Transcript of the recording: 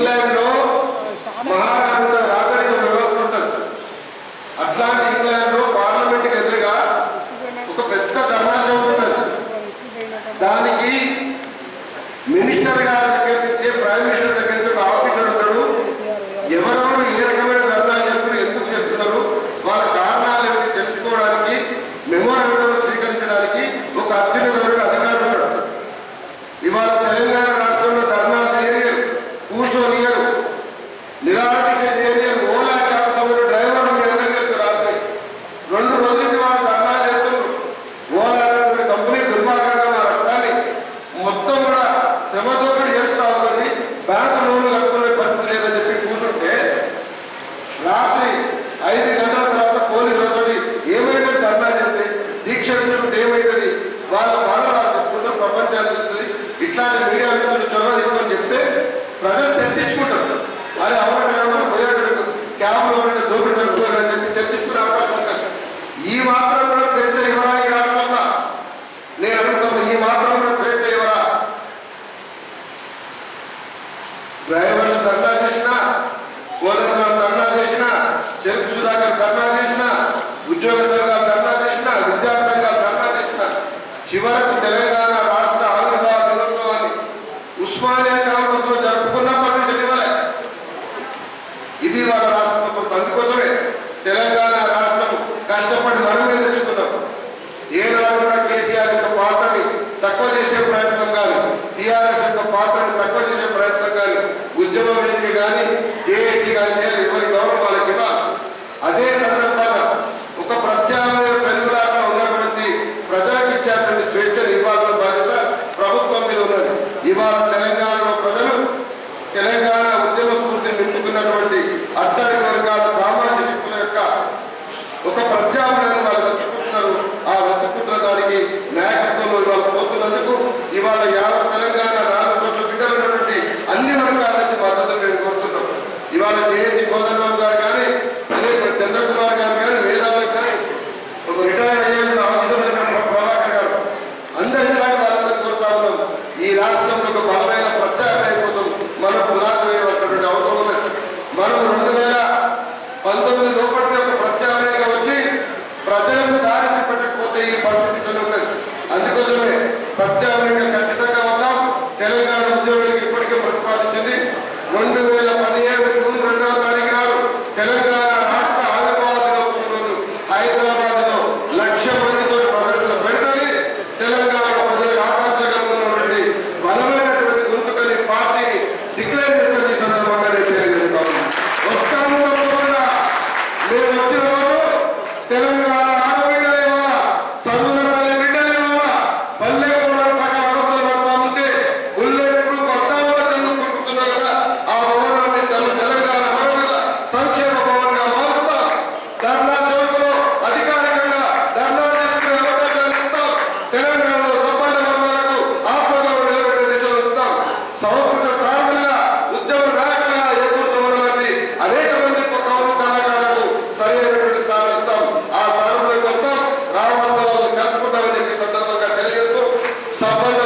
declare డ్రైవర్లు ధర్నా చేసిన కోదండరావు ధర్నా చేసిన చెరుకు సుధాకర్ ధర్నా చేసిన ఉద్యోగ సంఘాలు ధర్నా చేసిన విద్యా సంఘాలు ధర్నా చేసిన చివరకు తెలంగాణ రాష్ట్ర ఆవిర్భావ దినోత్సవాన్ని ఉస్మానియా క్యాంపస్లో జరుపుకున్నా మనం చదివలే ఇది వాళ్ళ రాష్ట్ర ప్రభుత్వం. అందుకోసమే తెలంగాణ రాష్ట్రం కష్టపడి మనమే తెచ్చుకున్నాం. ఏ కూడా కేసీఆర్ యొక్క పాత్రని తక్కువ చేసే ప్రయత్నం కాదు. టీఆర్ఎస్ యొక్క పాత్రని తక్కువ వ్యాప్తంగా కానీ ఉద్యమ వేదిక కానీ జేఏసీ కానీ చేయాలి ఎవరి గౌరవం అదే సందర్భాన ఒక ప్రత్యామ్నాయ వెలుగులాగా ఉన్నటువంటి ప్రజలకు ఇచ్చేటువంటి స్వేచ్ఛను ఇవ్వాల్సిన బాధ్యత ప్రభుత్వం మీద ఉన్నది. ఇవాళ రాష్ట్రంలో ఒక బలమైన ప్రత్యామ్నాయం కోసం మనం పునాది వేయవలసినటువంటి అవసరం లేదు మనం రెండు వేల పంతొమ్మిది లోపలనే ఒక ప్రత్యామ్నాయంగా వచ్చి ప్రజలకు దారి పెట్టకపోతే ఈ పరిస్థితి ఉన్నది. అందుకోసమే ప్రత్యామ్నాయంగా ఖచ్చితంగా వద్దాం. తెలంగాణ ఉద్యోగులకు ఇప్పటికే ప్రతిపాదించింది. రెండు వేల Sabah